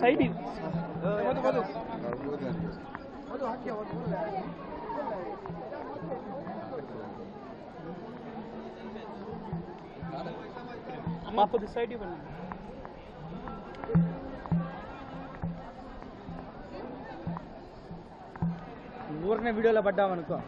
Side ಇದು ಓದು ಓದು ಓದು ಹಾಕಿ ಓದು ಅಮ್ಮ ಅಪ್ಪ ಸೈಡ್ ಬನ್ನಿ ఊరికనే వీడియోలో పడ్డామనుకో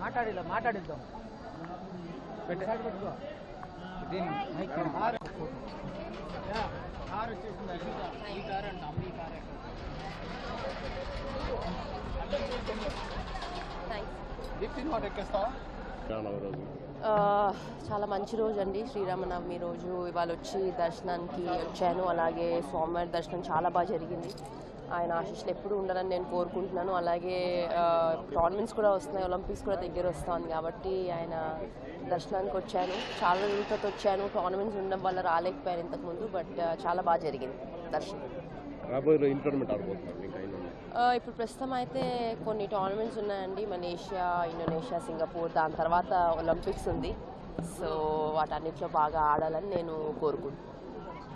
మాట్లాడిలా మాట్లాడిద్దాం. పెట్టుకో చాలా మంచి రోజు అండి. శ్రీరామనవమి రోజు. ఇవాళ వచ్చి దర్శనానికి వచ్చాను. అలాగే స్వామివారి దర్శనం చాలా బాగా జరిగింది. ఆయన ఆశీస్సులు ఎప్పుడు ఉండాలని నేను కోరుకుంటున్నాను. అలాగే టోర్నమెంట్స్ కూడా వస్తున్నాయి ఒలింపిక్స్ కూడా దగ్గర వస్తుంది కాబట్టి ఆయన దర్శనానికి వచ్చాను. చాలా రోజులతో వచ్చాను. టోర్నమెంట్స్ ఉండడం వల్ల రాలేకపోయాను ఇంతకుముందు బట్ చాలా బాగా జరిగింది దర్శనం. ఇప్పుడు ప్రస్తుతం అయితే కొన్ని టోర్నమెంట్స్ ఉన్నాయండి. మలేషియా ఇండోనేషియా సింగపూర్ దాని తర్వాత ఒలింపిక్స్ ఉంది. సో వాటన్నిటిలో బాగా ఆడాలని నేను కోరుకుంటున్నాను.